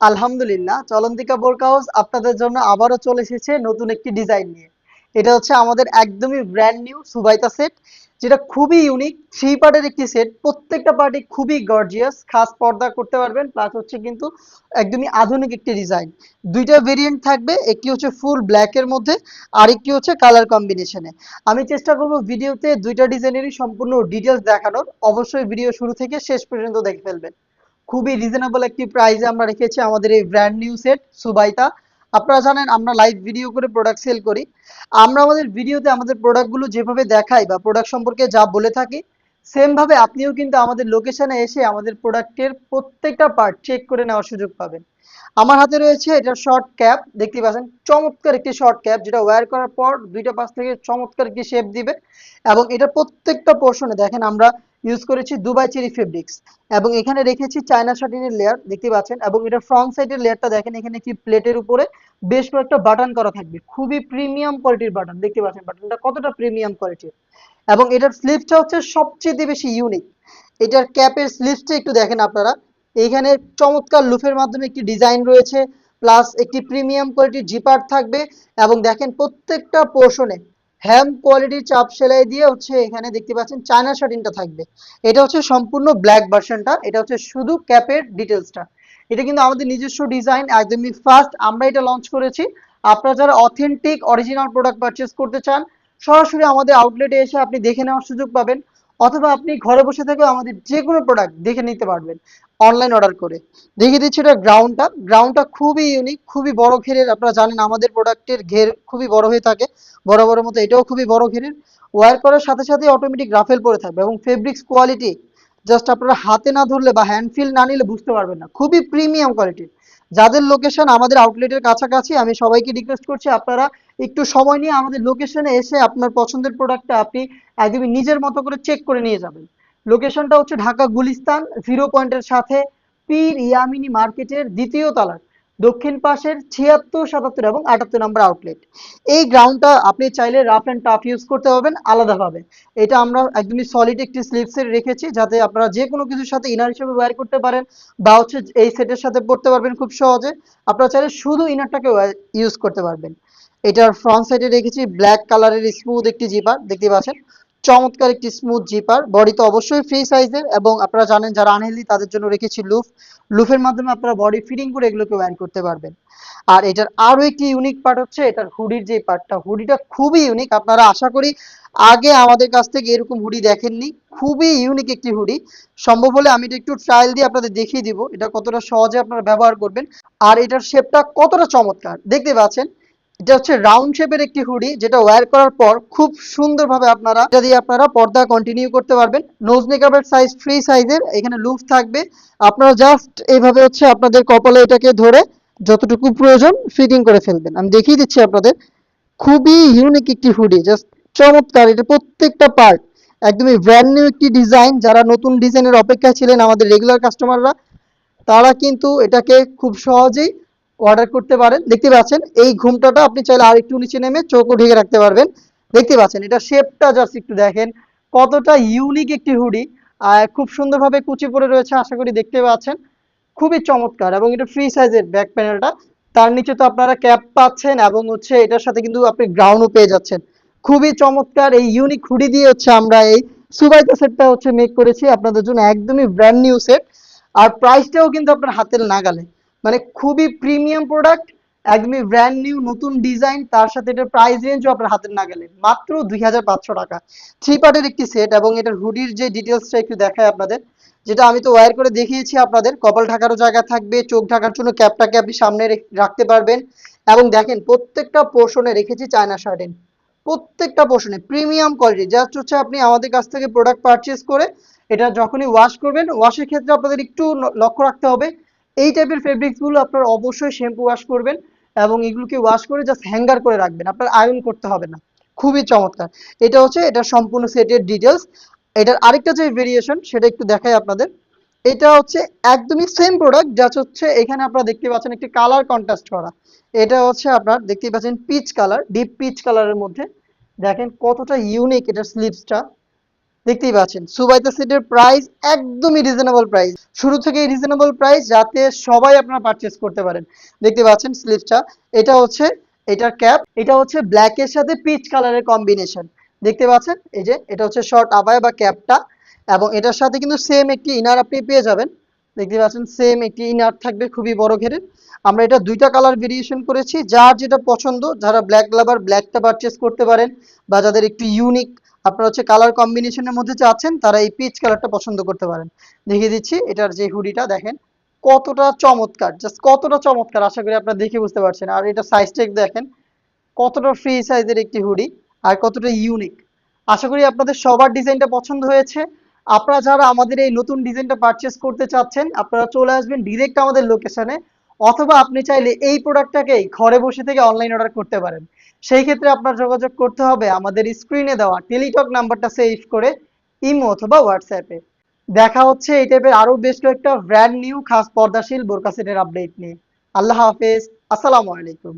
আলহামদুলিল্লাহ, চলন্তিকা বোরকা হাউস আপনাদের জন্য আবারও চলে এসেছে নতুন একটি ডিজাইন নিয়ে। এটা হচ্ছে আমাদের একদমই ব্র্যান্ড নিউ সুবাইতা সেট যেটা খুবই ইউনিক থ্রি পার্টের একটি সেট প্রত্যেকটা পার্টি খুবই গর্জিয়াস খাস পর্দা করতে পারবেন প্লাস হচ্ছে কিন্তু একদমই আধুনিক একটি ডিজাইন দুইটা ভেরিয়েন্ট থাকবে, একটি হচ্ছে ফুল ব্ল্যাকের মধ্যে, আরেকটি হচ্ছে কালার কম্বিনেশনে আমি চেষ্টা করব ভিডিওতে দুইটা ডিজাইনেরই সম্পূর্ণ ডিটেলস দেখানোর, অবশ্যই ভিডিও শুরু থেকে শেষ পর্যন্ত দেখে ফেলবেন। খুবই রিজনেবল একটি প্রাইসে আমরা রেখেছি আমাদের এই ব্র্যান্ড নিউ সেট সুবাইতা। আপনারা জানেন, আমরা লাইভ ভিডিও করে প্রোডাক্ট সেল করি। আমরা আমাদের ভিডিওতে আমাদের প্রোডাক্টগুলো যেভাবে দেখাই বা প্রোডাক্ট সম্পর্কে যা বলে থাকি সেম ভাবে আপনিও কিন্তু আমাদের লোকেশনে এসে আমাদের প্রোডাক্টের প্রত্যেকটা পার্ট চেক করে নেওয়ার সুযোগ পাবেন। আমার হাতে রয়েছে এটা শর্ট ক্যাপ দেখতে পাচ্ছেন, চমৎকার একটি শর্ট ক্যাপ যেটা ওয়্যার করার পর দুইটা পাশ থেকে চমৎকার একটি শেপ দিবে। এবং এটা প্রত্যেকটা পোর্শনে দেখেন আমরা ইউজ করেছি দুবাই চেরি ফেব্রিক্স এবং এখানে রেখেছি চায়না শাটিনের লেয়ার দেখতে পাচ্ছেন? এবং এটা ফ্রন্ট সাইডের লেয়ারটা দেখেন, এখানে কি প্লেটের উপরে বেশ কয়েকটা বাটন করা থাকবে। খুবই প্রিমিয়াম কোয়ালিটির বাটন দেখতে পাচ্ছেন বাটনটা কতটা প্রিমিয়াম কোয়ালিটির এবং এটার স্লিভসটা হচ্ছে সবচেয়ে বেশি ইউনিক এটার ক্যাপের স্লিভসটা একটু দেখেন আপনারা। এখানে চমৎকার লুফের মাধ্যমে একটি ডিজাইন রয়েছে প্লাস একটি প্রিমিয়াম কোয়ালিটির জিপার থাকবে এবং দেখেন প্রত্যেকটা পোর্শনে হ্যাম কোয়ালিটির চাপ সেলাই দিয়ে হচ্ছে এখানে দেখতে পাচ্ছেন চায়না শার্টিনটা থাকবে। এটা হচ্ছে সম্পূর্ণ ব্ল্যাক ভার্সনটা এটা হচ্ছে শুধু ক্যাপের ডিটেলসটা এটা কিন্তু আমাদের নিজস্ব ডিজাইন একদমই ফার্স্ট আমরা এটা লঞ্চ করেছি। আপনারা যারা অথেন্টিক অরিজিনাল প্রোডাক্ট পারচেস করতে চান, সরাসরি আমাদের আউটলেটে এসে আপনি দেখে নেওয়ার সুযোগ পাবেন। অথবা আপনি ঘরে বসে থেকেও আমাদের যে কোনো প্রোডাক্ট দেখে নিতে পারবেন। অনলাইন অর্ডার করে। দেখিয়ে দিচ্ছি এটা গ্রাউন্ডটা গ্রাউন্ডটা খুবই ইউনিক খুবই বড় ঘেরের। আপনারা জানেন আমাদের প্রোডাক্টের ঘের খুবই বড় হয়ে থাকে। বড় বড় মতো এটাও খুবই বড় ঘেরের। ওয়্যার করার সাথে সাথে অটোমেটিক রাফেল পরে থাকবে এবং ফেব্রিক্স কোয়ালিটি জাস্ট আপনারা হাতে না ধরলে বা হ্যান্ড ফিল না নিলে বুঝতে পারবেন না। খুবই প্রিমিয়াম কোয়ালিটির যাদের লোকেশন আমাদের আউটলেটের কাছাকাছি, আমি সবাইকে রিকোয়েস্ট করছি আপনারা একটু সময় নিয়ে আমাদের লোকেশনে এসে আপনার পছন্দের প্রোডাক্টটা আপনি একদমই নিজের মতো করে চেক করে নিয়ে যাবেন। লোকেশনটা হচ্ছে ঢাকা গুলিস্তান জিরো পয়েন্টের সাথে পীর ইয়ামিনী মার্কেটের দ্বিতীয় তলার। দক্ষিণ পাশের ছিয়াত্তর, সাতাত্তর এবং আটাত্তর নম্বর আউটলেট এই গ্রাউন্ডটা আপনি চাইলে রাফ অ্যান্ড টাফ ইউজ করতে পারবেন, আলাদাভাবে। এটা আমরা একদমই সলিড একটি স্লিপসের রেখেছি, যাতে আপনারা যে কোনো কিছুর সাথে ইনার হিসেবে ওয়্যার করতে পারেন বা হচ্ছে এই সেটের সাথে পড়তে পারবেন খুব সহজে। আপনারা চাইলে শুধু ইনারটাকে ইউজ করতে পারবেন। এটার ফ্রন্ট সাইডে রেখেছি ব্ল্যাক কালারের স্মুথ একটি জিপার দেখতে পাচ্ছেন? চমৎকার একটি স্মুথ জিপার বডি তো অবশ্যই ফ্রি সাইজের এবং আপনারা জানেন যারা আনহেলদি তাদের জন্য রেখেছি লুফ লুফের মাধ্যমে আপনারা বডি ফিটিং করে এগুলোকে ওয়্যার করতে পারবেন। আর এটার আরও একটি ইউনিক পার্ট হচ্ছে এটার হুডির যে পার্টটা হুডিটা খুবই ইউনিক আপনারা আশা করি আগে আমাদের কাছ থেকে এরকম হুডি দেখেননি। খুবই ইউনিক একটি হুডি সম্ভব হলে আমি এটা একটু ট্রায়াল দিয়ে আপনাদের দেখিয়ে দিব। এটা কতটা সহজে আপনারা ব্যবহার করবেন। আর এটার শেপটা কতটা চমৎকার। দেখতে পাচ্ছেন? এটা হচ্ছে রাউন্ড শেপের একটি হুডি, যেটা ওয়্যার করার পর খুব সুন্দরভাবে আপনারা, এটা দিয়ে আপনারা পর্দা কন্টিনিউ করতে পারবেন। নোজ মেকআপের সাইজ ফ্রি সাইজের এখানে লুফ থাকবে। আপনারা জাস্ট এইভাবে হচ্ছে আপনাদের কপালে এটাকে ধরে যতটুকু প্রয়োজন ফিটিং করে ফেলবেন। আমি দেখিয়ে দিচ্ছি আপনাদের, খুবই ইউনিক একটি হুডি জাস্ট চমৎকার, এটা প্রত্যেকটা পার্ট একদমই ব্র্যান্ড নিউ একটি ডিজাইন যারা নতুন ডিজাইনের অপেক্ষায় ছিলেন আমাদের রেগুলার কাস্টমাররা তারা কিন্তু এটাকে খুব সহজেই অর্ডার করতে পারেন। দেখতে পাচ্ছেন, এই ঘুমটাটা আপনি চাইলে আর একটু নিচে নেমে চোখও ঢেকে রাখতে পারবেন। দেখতে পাচ্ছেন, এটা শেপটা জাস্ট একটু দেখেন, কতটা ইউনিক একটি হুডি খুব সুন্দরভাবে কুচি পরে রয়েছে, আশা করি দেখতে পাচ্ছেন। খুবই চমৎকার এবং এটা ফ্রি সাইজের ব্যাক প্যানেলটা তার নিচে তো আপনারা ক্যাপ পাচ্ছেন এবং হচ্ছে এটার সাথে কিন্তু আপনি গ্রাউন্ডও পেয়ে যাচ্ছেন। খুবই চমৎকার, এই ইউনিক হুডি দিয়ে হচ্ছে আমরা এই সুবাইতা সেটটা হচ্ছে মেক করেছি। আপনাদের জন্য একদমই ব্র্যান্ড নিউ সেট আর প্রাইসটাও কিন্তু আপনার হাতের নাগালে। মানে খুবই প্রিমিয়াম প্রোডাক্ট একদমই ব্র্যান্ড নিউ নতুন ডিজাইন তার সাথে এটার প্রাইস রেঞ্জও আপনার হাতের নাগালে। মাত্র দুই হাজার পাঁচশো টাকা। থ্রি পার্টের একটি সেট এবং এটার হুডির যে ডিটেলসটা একটু দেখায় আপনাদের, যেটা আমি তো ওয়ার করে দেখিয়েছি আপনাদের, কপাল ঢাকারও জায়গা থাকবে, চোখ ঢাকার জন্য ক্যাপটাকে আপনি সামনে রাখতে পারবেন। এবং দেখেন, প্রত্যেকটা পোর্শনে রেখেছি চায়না শার্টেন প্রত্যেকটা পোর্শনে প্রিমিয়াম কোয়ালিটি জাস্ট হচ্ছে আপনি আমাদের কাছ থেকে প্রোডাক্ট পারচেজ করে, এটা যখনই ওয়াশ করবেন ওয়াশের ক্ষেত্রে আপনাদের একটু লক্ষ্য রাখতে হবে এই টাইপের ফেব্রিক্সগুলো আপনারা অবশ্যই শ্যাম্পু ওয়াশ করবেন এবং এগুলোকে ওয়াশ করে জাস্ট হ্যাঙ্গার করে রাখবেন। আপনার আয়রন করতে হবে না। খুবই চমৎকার। এটা হচ্ছে, এটা সম্পূর্ণ সেটের ডিটেলস এটার আরেকটা যে ভেরিয়েশন সেটা একটু দেখাই আপনাদের। এটা হচ্ছে একদমই সেম প্রোডাক্ট যা হচ্ছে এখানে আপনারা দেখতে পাচ্ছেন একটি কালার কন্ট্রাস্ট করা। এটা হচ্ছে আপনার দেখতে পাচ্ছেন পিচ কালার ডিপ পিচ কালারের মধ্যে। দেখেন কতটা ইউনিক এটার স্লিভসটা দেখতেই পাচ্ছেন। সুবাইতা সেটের প্রাইস একদমই রিজনেবল প্রাইস শুরু থেকেই রিজনেবল প্রাইস যাতে সবাই আপনারা পারচেস করতে পারেন। দেখতে পাচ্ছেন স্লিপসটা এটা হচ্ছে, এটার ক্যাপ এটা হচ্ছে ব্ল্যাকের সাথে পিচ কালারের কম্বিনেশন দেখতে পাচ্ছেন? এই যে, এটা হচ্ছে শর্ট আবায় বা ক্যাপটা এবং এটার সাথে কিন্তু সেম একটি ইনার আপনি পেয়ে যাবেন। দেখতে পাচ্ছেন সেম একটি ইনার থাকবে খুবই বড় ঘেরের আমরা এটা দুইটা কালার ভেরিয়েশন করেছি। যার যেটা পছন্দ, যারা ব্ল্যাক লাভার ব্ল্যাকটা পারচেস করতে পারেন বা যাদের একটু ইউনিক আপনারা হচ্ছে কালার কম্বিনেশনের মধ্যে চাচ্ছেন তারা এই পিচ কালারটা পছন্দ করতে পারেন। দেখিয়ে দিচ্ছি, এটার যে হুডিটা, দেখেন, কতটা চমৎকার জাস্ট কতটা চমৎকার, আশা করি আপনারা দেখে বুঝতে পারছেন। আর এটা সাইজটা দেখেন, কতটা ফ্রি সাইজের একটি হুডি, আর কতটা ইউনিক আশা করি আপনাদের সবার ডিজাইনটা পছন্দ হয়েছে। আপনারা যারা আমাদের এই নতুন ডিজাইনটা পারচেস করতে চাচ্ছেন, আপনারা চলে আসবেন ডিরেক্ট আমাদের লোকেশনে অথবা আপনি চাইলে এই প্রোডাক্টটাকেই ঘরে বসে থেকে অনলাইন অর্ডার করতে পারেন। সেই ক্ষেত্রে আপনার যোগাযোগ করতে হবে আমাদের স্ক্রিনে দেওয়া টেলিটক নাম্বারটা সেভ করে ইমো অথবা হোয়াটসঅ্যাপে দেখা হচ্ছে এই টাইপের আরও বেশ কয়েকটা ব্র্যান্ড নিউ খাস পর্দাশীল বোরকাসেটের আপডেট নিয়ে। আল্লাহ হাফেজ, আসসালামু আলাইকুম।